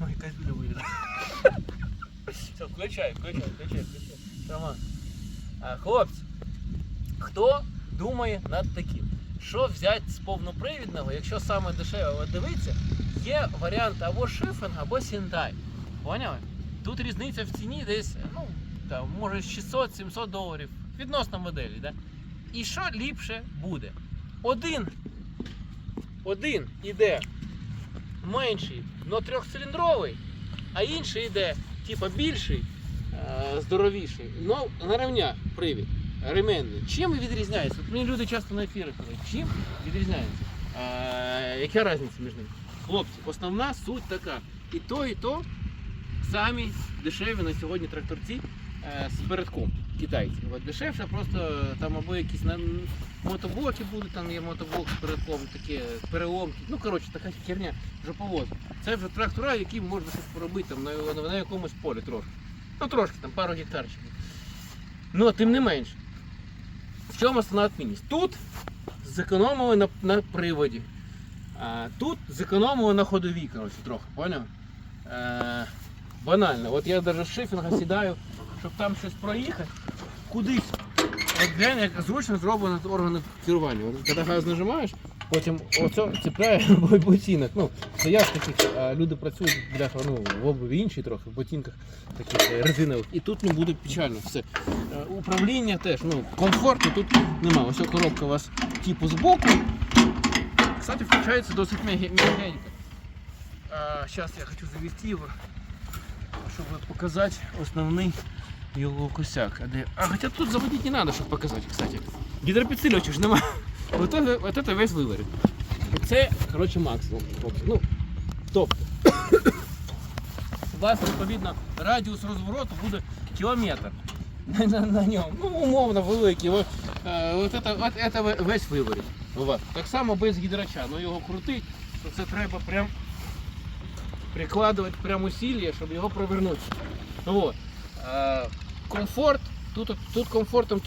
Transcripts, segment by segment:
Ой, якась біля виїде. Все, включай, включай, включай, включай. Роман. А, хлопці, хто думає над таким? Що взяти з повнопривідного, якщо саме дешеве, от дивіться, є варіант або шифен, або сінтай. Поняли? Тут різниця в ціні десь, ну, там, може 600-700 доларів відносно моделі, да? І що ліпше буде? Один, один іде менший, но трьохциліндровий, а інший йде, типа більший, е, здоровіший, но наравня привід, ременний. Чим відрізняється? От мені люди часто на ефірах кажуть, чим відрізняється? Е, яка різниця між ними? Хлопці, основна суть така. І то, і то самі дешеві на сьогодні тракторці е, з передком китайці. От дешевше просто там або якісь на мотоблоки будуть, там є мотоблок з передком, такі переломки. Ну коротше, така херня жоповоз. Це вже трактора, які можна щось поробити там, на, на, якомусь полі трошки. Ну трошки, там пару гектарчиків. Ну, тим не менше. В чому основна відмінність? Тут зекономили на, на приводі. А, тут зекономили на ходовій, коротше, трохи, поняв? Е, банально. От я навіть з шифінга сідаю, щоб там щось проїхати, кудись. От глянь, як зручно зроблено органи керування. Коли газ нажимаєш, потім оце цепляє ботинок. Ну, я таких, а люди працюють бляха, ну, в обуві інші трохи, в ботинках таких е, резинових. І тут не буде печально все. Е, Управління теж, ну, комфорту тут немає. Ось коробка у вас типу збоку. Кстати, включается досить мяге- мягенько. Сейчас я хочу завести его, чтобы показать основный его косяк. А, де- а хотя тут заводить не надо, чтобы показать, кстати. Гідропідсилювача ж нема. Вот это, вот это весь виварить. Це, коротше, максимум. хлопці. Ну, тобто. У вас, відповідно, радіус розвороту буде кілометр на, на, на ньому. Ну, умовно великий. От, е, от, это, от это ве- весь виворіт. у вас. Так само без гідрача, ну його крутить, то це треба прям прикладувати прям усилля, щоб його провернути. Вот. Комфорт, тут, тут комфортом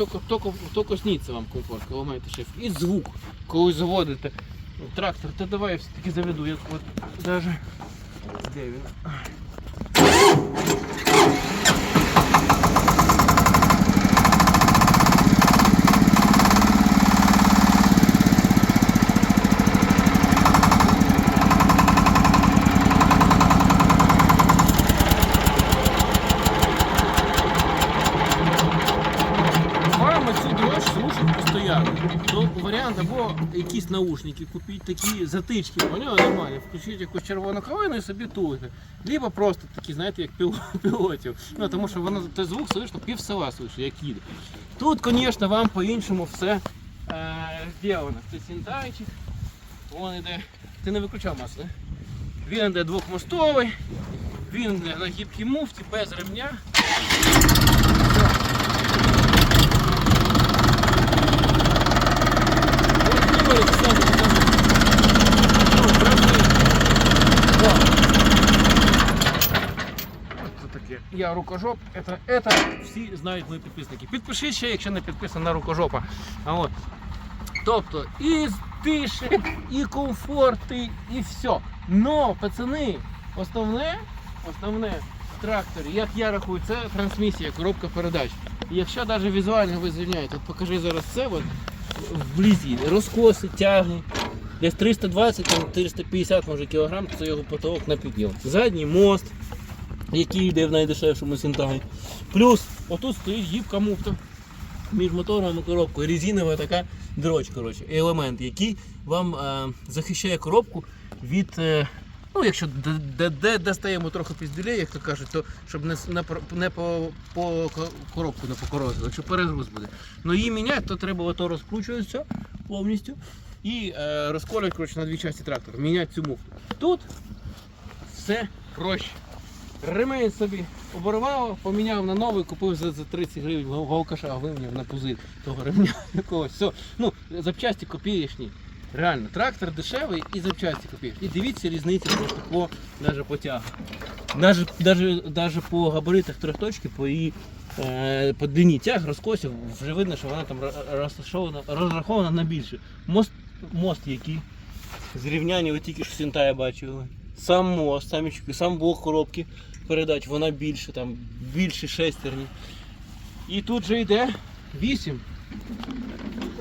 тільки, сніться вам комфорт, коли маєте шеф. І звук, коли заводите трактор, то давай я все-таки заведу, як от даже. Де він? Вам цю дрожь постоянно. То варіант або якісь наушники купити, такі затички, поняли, нормально, включити якусь червону калину і собі туги. Либо просто такі, знаєте, як пілотів. Ну, тому що воно той звук слышно, пів села слышно, як їде. Тут, звісно, вам по-іншому все е, зроблено. Це сінтайчик, вон іде. Ти не виключав масло, да? Він іде двохмостовий, він іде на гібкій муфті, без ремня. Я рукожоп, это, это всі знають мої підписники. Підпишіть ще, якщо не підписано на рукожопа. А от. Тобто і тишик, і комфорти, і все. Но, пацани, основне, основне в тракторі, як я рахую, це трансмісія, коробка передач. І якщо навіть візуально ви звільняєте, от покажи зараз це от, вблизі, розкоси, тяги. Десь 320-350 може кілограм, це його потолок на підйом. Задній мост, який йде в найдешевшому синтагі. Плюс отут стоїть гібка муфта між мотором і коробкою. Резинова така дроть, коротше, елемент, який вам е, захищає коробку від. Е, Ну, якщо достаємо трохи пізділей, як то кажуть, то щоб не, не, не по, по коробку не покорозило, якщо перегруз буде. Ну її міняти, то треба ото розкручується повністю і е, розколюють коротше, на дві частини трактора, міняти цю муфту. Тут все проще. Ремень собі оборвав, поміняв на новий, купив за, за 30 гривень гол- голкаша, виміняв на пузир того ремня якогось. Все. Ну, запчасті копієчні. Реально, трактор дешевий і запчасті копієчні. І дивіться різницю просто по, даже по тягу. Даже, даже, даже по габаритах трьохточки, по її е, по длині тяг, розкосів, вже видно, що вона там розташована- розрахована на більше. Мост, мост який. Зрівняння ви тільки що сінтая бачили. сам мост, самі, сам блок коробки передач, вона більше, там більше шестерні. І тут же йде 8.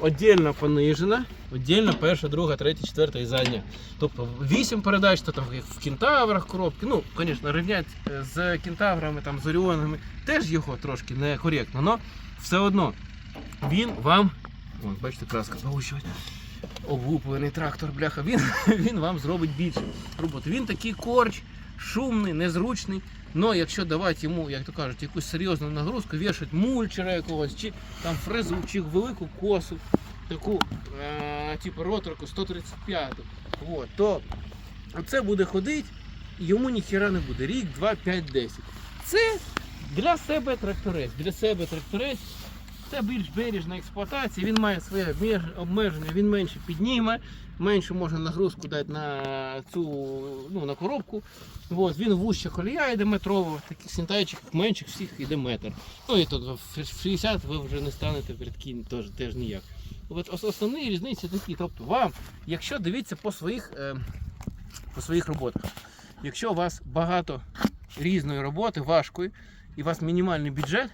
Отдельно понижена, отдельно перша, друга, третя, четверта і задня. Тобто 8 передач, то там в кентаврах коробки. Ну, звісно, рівнять е, з кентаврами, там, з оріонами, теж його трошки некоректно, але все одно він вам. Вон, бачите, краска заучувати. Облуплений трактор, бляха, він, він вам зробить більше роботи. Він такий корч, шумний, незручний. Но якщо давати йому, як то кажуть, якусь серйозну нагрузку, вішати мульчера якогось, чи там фрезу, чи велику косу, таку, е, типу роторку 135, от, то це буде ходити, і йому ніхіра не буде. Рік, два, п'ять, десять. Це для себе тракторець. Для себе тракторець це більш бережна експлуатація, він має своє обмеження, він менше підніме, менше можна нагрузку дати на цю ну, на коробку. От, він вужче колія йде метрово, таких сінтайчиків менших всіх йде метр. Ну і тут в 60 ви вже не станете рядки теж, теж ніяк. От основні різниці такі. Тобто вам, якщо дивіться по своїх, е, по своїх роботах, якщо у вас багато різної роботи, важкої, і у вас мінімальний бюджет,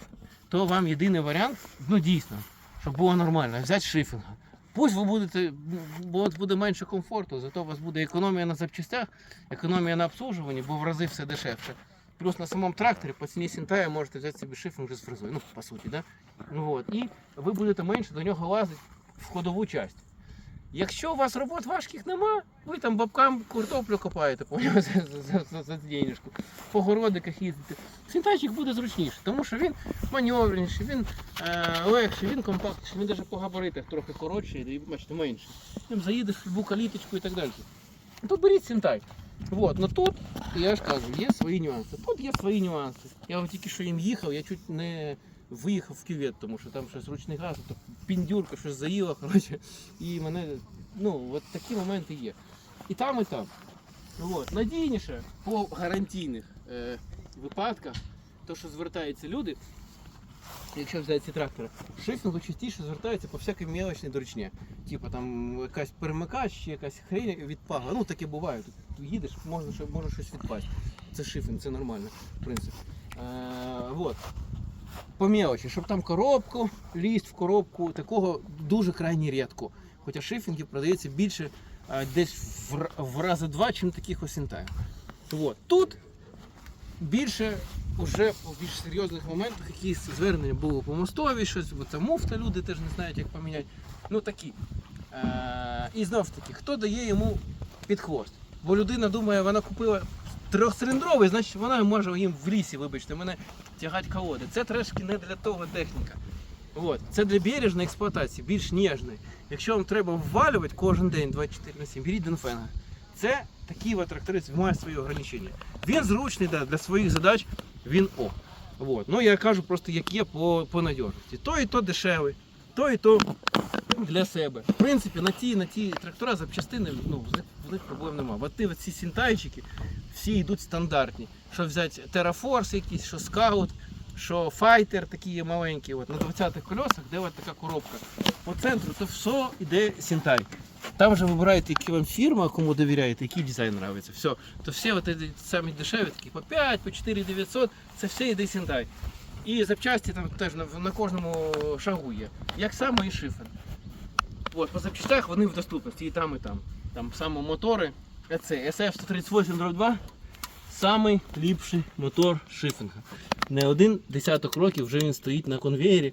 то вам єдиний варіант, ну дійсно, щоб було нормально, взяти шифінга. Пусть ви будете, бо буде менше комфорту, зато у вас буде економія на запчастях, економія на обслужуванні, бо в рази все дешевше. Плюс на самому тракторі по ціні сінтая можете взяти собі шифінг вже з фрезою, ну по суті, да? ну, от. і ви будете менше до нього лазити в ходову часть. Якщо у вас робот важких нема, ви там бабкам картоплю копаєте за, за, за, денежку, по городиках їздите. Синтайчик буде зручніше, тому що він маневреніший, він е, легший, він компактніший, він навіть по габаритах трохи коротший, і бачите, менше. Там заїдеш в любу каліточку і так далі. Тут беріть синтай. Вот, но тут, я ж кажу, є свої нюанси. Тут є свої нюанси. Я тільки що їм їхав, я чуть не виїхав в кювет, тому що там щось ручний газ, то піндюрка щось заїла, коротше, і мене, ну, от такі моменти є. І там, і там. От. Надійніше по гарантійних е, випадках, то що звертаються люди, якщо взяти ці трактори, шифінгу частіше звертаються по всякій мелочній доручні. Типу там якась перемикач чи якась хрень відпала. Ну таке буває. Тут їдеш, можна, може щось відпасть. Це шифінг, це нормально, в принципі. Е, вот. По мелочі, щоб там коробку, лізть в коробку, такого дуже крайні рідко. Хоча шифінгів продається більше десь в, в рази два, чим таких ось інтаїв. Вот. Тут більше уже в більш серйозних моментах якісь звернення було по мостові, щось, бо це муфта, люди теж не знають, як поміняти. Ну такі. Е, і знов таки, хто дає йому під хвост? Бо людина думає, вона купила трьохциліндровий, значить вона може їм в лісі, вибачте, мене тягати колоди. Це трошки не для того техніка. От. Це для бережної експлуатації, більш ніжної. Якщо вам треба ввалювати кожен день 24 на 7, беріть Денфенга. Це такий от тракторець має свої ограничення. Він зручний да, для своїх задач, він ок. Вот. Ну я кажу просто, як є по, по надіжності. То і то дешевий, то і то для себе. В принципі, на ті, на ті трактора запчастини ну, в них, проблем немає. От ці сінтайчики всі йдуть стандартні. Що взяти Terraforce якийсь, що Scout, що Fighter такі маленькі, от, на 20-х колесах, де от така коробка. По центру то все йде сінтай. Там вже вибираєте, яка вам фірма, кому довіряєте, який дизайн подобається. Все. То всі от самі дешеві, такі по 5, по 4 900, це все йде сінтай. І запчасті там теж на, на кожному шагу є. Як само і шифер. От, по запчастях вони в доступності і там, і там. Там саме мотори. Це SF-138-2, самий ліпший мотор шифінга. Не один десяток років вже він стоїть на конвеєрі.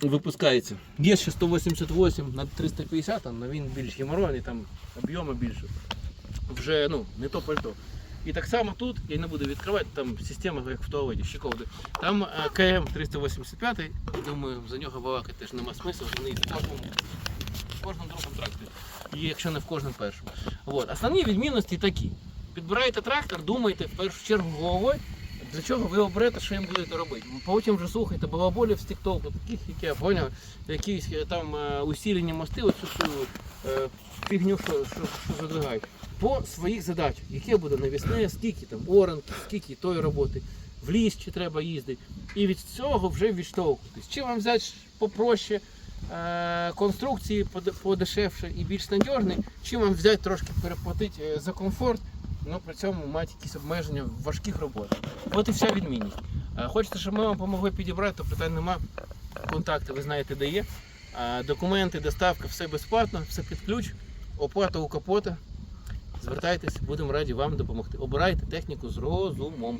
Випускається. Є ще 188 на 350, але він більш геморройний, там об'єми більше. Вже ну, не то пальто. І так само тут, я не буду відкривати, там система як в туалеті, щеколди. Там е, КМ 385, думаю, за нього балакати теж нема смислу, вони в кожному, кожному другому тракторі, і якщо не в кожному першому. От. Основні відмінності такі. Підбираєте трактор, думайте в першу чергу для чого ви оберете, що їм будете робити. Потім вже слухайте балаболів з тіктоку, таких, які я поняв, якісь е, там е, усілені мости, оцю всю е, фігню, що, що, що задвигають. По своїх задачах, яке буде навісне, скільки там оранки, скільки тої роботи, в ліс чи треба їздити. І від цього вже відштовхуватись. Чи вам взяти попроще конструкції подешевше і більш надіжні, чи вам взяти трошки переплатити е, за комфорт але при цьому мають якісь обмеження в важких роботах. От і вся відмінність. Хочете, щоб ми вам допомогли підібрати, то питань нема. Контакти ви знаєте, де є. Документи, доставка, все безплатно, все під ключ, оплата у капота. Звертайтесь, будемо раді вам допомогти. Обирайте техніку з розумом.